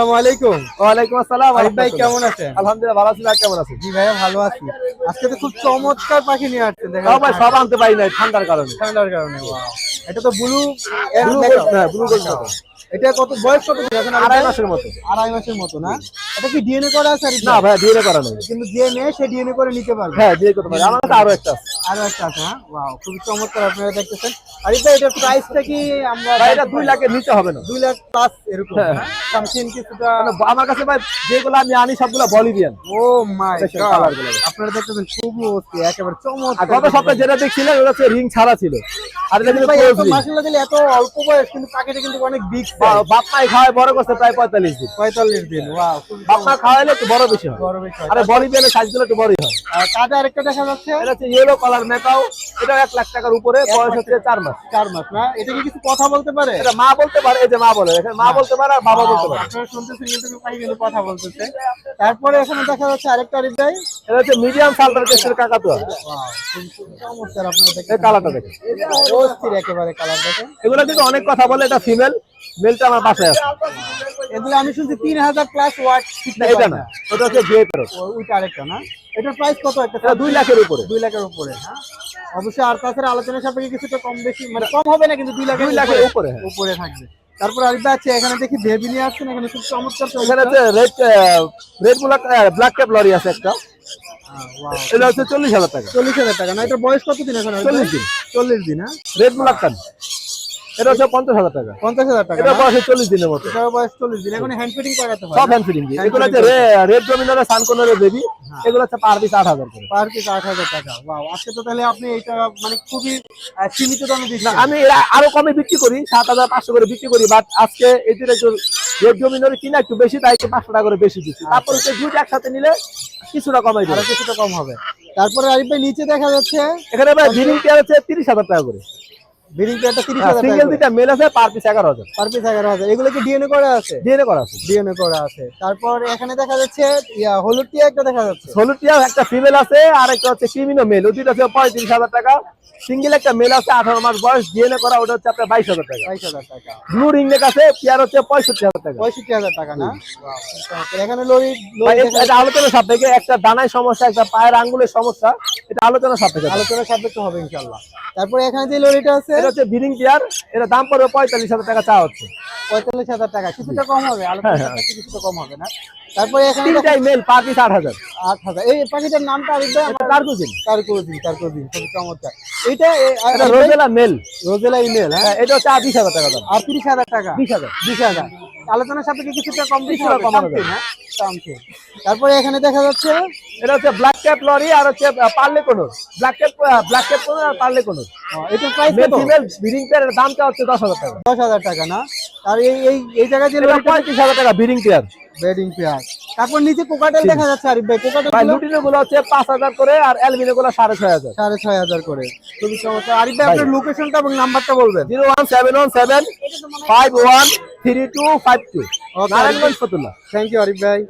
আসসালামু ওয়ালাইকুম আসসালাম আরিফ ভাই কেমন আছেন? আলহামদুলিল্লাহ ভালো আছি কেমন আছেন? জি ভাইয়া ভালো আছি। আজকে তো খুব চমৎকার পাখি নিয়ে আসছেন দেখা ভাই সব আনতে পারি নাই ঠান্ডার কারণে। ঠান্ডার কারণে এটা তো ব্লু হ্যাঁ, blue এটা কত বয়স কত এখন আড়াই মাসের মতো। আড়াই মাসের মতো না? এটা কি ডিএনএ করা আছে না ভাই? ডিএনএ করা নেই। কিন্তু যে সে ডিএনএ করে নিতে পারবে। হ্যাঁ ডিএনএ করতে পারি আমার কাছে আরও একটা আছে। আরও একটা আছে হ্যাঁ? ওয়াও খুবই চমৎকার আপনারা দেখতেছেন। আর এটা এটার প্রাইসটা কি আমরা ভাই এটা দুই লাখের নিচে হবে না। দুই লাখ প্লাস এরকম হ্যাঁ। সামথিং কিছুটা মানে আমার কাছে ভাই যেগুলো আমি আনি সবগুলো বলিভিয়ান ও মাই গড আপনারা দেখতেছেন খুবই ওকে একেবারে চমৎকার গত সপ্তাহে যেটা দেখছিলেন ওটা হচ্ছে রিং ছাড়া ছিল। আর কিন্তু ভাই close এত ring। মাশাআল্লাহ দিলে এত অল্প বয়স কিন্তু পাখিটা কিন্তু অনেক বিগ খাওয়ায় বড় করছে প্রায় দিন। 45 দিন ওয়াও খুবই খাওয়াইলে একটু বড় বেশি হয়। বড় সাইজগুলো একটু বড়ই হয়। আরেকটা দেখা যাচ্ছে। এটা হচ্ছে ইয়েলো কালার মেকাও এটা লাখ টাকার উপরে বয়স হচ্ছে চার মাস। মাস না? এটা কি কিছু কথা বলতে পারে? এটা মা বলতে পারে এই যে মা বলে। মা বলতে পারে আর বাবা বলতে পারে। আপনারা শুনতেছেন কিন্তু পাখি কিন্তু কথা বলতেছে। তারপরে এখানে দেখা যাচ্ছে আরেকটা ভাই এটা হচ্ছে মিডিয়াম সাল্টার কেসের কাকাতুয়া। ওয়াও খুবই চমৎকার আপনারা এই কালারটা দেখেন। অস্থির একেবারে কালার দেখেন। এগুলো কিন্তু অনেক কথা বলে এটা ফিমেল মেলটা আমার বাসায় আছে। এগুলো আমি শুনছি তিন হাজার প্লাস ওয়াট এটা না ওটা হচ্ছে বিয়ে প্যারট ওইটা আরেকটা না? এটার প্রাইস কত একটা? দুই লাখের উপরে। দুই লাখের উপরে হ্যাঁ? অবশ্যই আর তাছাড়া আলোচনা সাপেক্ষে কিছুটা কম বেশি মানে কম হবে না কিন্তু দুই লাখের দুই লাখের উপরে, হ্যাঁ। উপরে থাকবে। তারপর আরেকটা আছে এখানে দেখি বেবি নিয়ে আসছেন এখানে খুব চমৎকার এখানে red red black black cap lorry আছে একটা। এটা হচ্ছে চল্লিশ হাজার টাকা। চল্লিশ হাজার টাকা না? এটার বয়স কত দিন এখন চল্লিশ দিন। চল্লিশ দিন হ্যাঁ? রেড এটা হচ্ছে পঞ্চাশ হাজার টাকা। পঞ্চাশ হাজার টাকা এটা বয়স চল্লিশ দিনের মতো। এটার বয়স চল্লিশ দিন। এখন হ্যান্ড ফিটিং করাতে সব হ্যান্ড ফিটিং এগুলো হচ্ছে রেড বেবি এগুলো হচ্ছে পার পিস আট হাজার করে। পার পিস আট হাজার টাকা। ওয়াও আজকে তো তাহলে আপনি এটা মানে খুবই সীমিত দামে দিচ্ছেন। আমি আরও কমে বিক্রি করি সাত হাজার পাঁচশো করে বিক্রি করি বাট আজকে এটির একটু রেড ডোমিনারে কিনা একটু বেশি তাই পাঁচশো টাকা করে বেশি দিচ্ছি। তারপরে হচ্ছে দুইটা একসাথে নিলে কিছুটা কমাই দেবে। কিছুটা কম হবে। তারপরে আরিফ ভাই নিচে দেখা যাচ্ছে এখানে ভাই বিলিং পেয়ার হচ্ছে তিরিশ হাজার টাকা করে। পেয়ারটা তিরিশ হাজার সিঙ্গেল দুইটা মেল আছে পার পিস এগারো হাজার। পার পিস এগারো হাজার। এগুলো কি ডিএনএ করা আছে? ডিএনএ করা আছে। ডিএনএ করা আছে। তারপর এখানে দেখা যাচ্ছে ইয়া হলুদ টিয়া একটা দেখা যাচ্ছে। হলুটিয়া একটা ফিমেল আছে আর একটা হচ্ছে ক্রিমিনো মেল ওই দুইটা টাকা। সিঙ্গেল একটা মেল আছে আঠারো মাস বয়স। ডিএনএ করা ওটা হচ্ছে আপনার টাকা। ব্লু আছে পেয়ার হচ্ছে টাকা। না? এখানে লরি লরি এটা- এটা আলোচনা সাপেক্ষে একটা ডানায় সমস্যা একটা পায়ের আঙ্গুলের সমস্যা। এটা আলোচনা সাপেক্ষে আলোচনা সাপেক্ষ হবে ইনশাল্লাহ তারপরে এখানে যে লরিটা আছে এটা হচ্ছে বিডিং পেয়ার এটা দাম পড়বে পঁয়তাল্লিশ হাজার টাকা চা হচ্ছে। পঁয়তাল্লিশ হাজার টাকা কিছুটা কম হবে আলোচনা সাপেক্ষে কিছুটা কম হবে না। তারপরে এখানে দেখো তিনটাই মেল পার পিস আট হাজার। আট এই পাখিটার নামটা খুবই চমৎকার। এটা রোজেলা মেল রোজেলা ইমেল হ্যাঁ? এটা হচ্ছে হাজার টাকা দাম। হাজার টাকা। বিশ হাজার। বিশ হাজার। আলোচনার সাপেক্ষে কিছুটা কম বেশি হবে। হ্যাঁ? something। তারপরে এখানে দেখা যাচ্ছে এটা হচ্ছে ব্ল্যাক ক্যাপ লরি আর হচ্ছে পার্লে কোনোর ব্ল্যাক ক্যাপ ব্ল্যাক ক্যাপ কোনোর আর পার্লে কোনোর আহ, এটার প্রাইস কত? ফিমেল বিডিং পেয়ারের দামটা হচ্ছে দশ হাজার টাকা। দশ হাজার টাকা না? আর এই এই এই জায়গায় যে এটা পঁয়ত্রিশ হাজার টাকা বিডিং পেয়ার বেডিং পেয়ার তারপর নিচে কোকাটেল দেখা যাচ্ছে আরিফ ভাই। কোকাটেল ভাই লুটিনো গুলো হচ্ছে পাঁচ হাজার করে আর অ্যালবিনো গুলো সাড়ে ছয় হাজার। সাড়ে ছয় হাজার করে। খুবই চমৎকার। আরিফ ভাই আপনার লোকেশনটা এবং নাম্বারটা বলবেন। Zero one seven one seven five one three two five two. Narayanganj Fatullah. Thank you Arif ভাই।